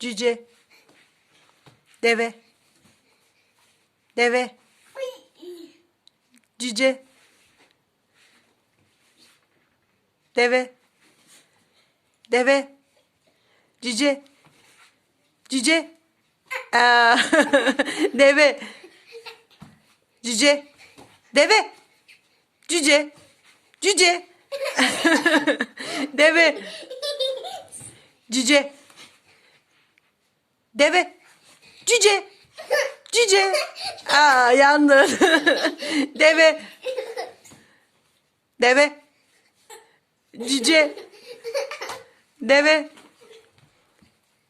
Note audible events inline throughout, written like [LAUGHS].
Cüce. Deve. Deve. Cüce. Deve. Deve. Cüce. Cüce. Aa, [LAUGHS] deve. Cüce. Deve. Cüce. Cüce. [LAUGHS] Deve. Cüce. Deve. Cüce. Cüce. Aa yandın. [LAUGHS] Deve. Deve. Cüce. Deve.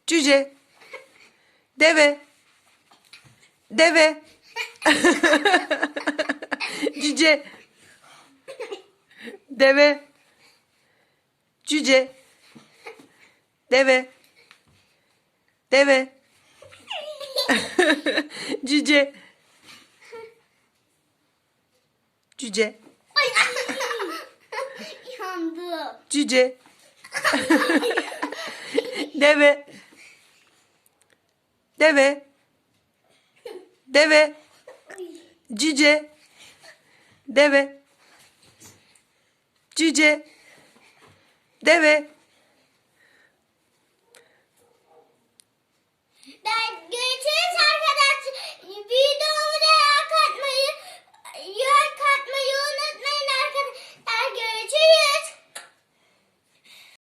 Cüce. Deve. Deve. [LAUGHS] Cüce. Deve. Cüce. Deve. Deve. [LAUGHS] Cüce. Cüce. Ay. [LAUGHS] Yandım. Cüce. [LAUGHS] Deve. Deve. Deve. Cüce. Deve. Cüce. Deve.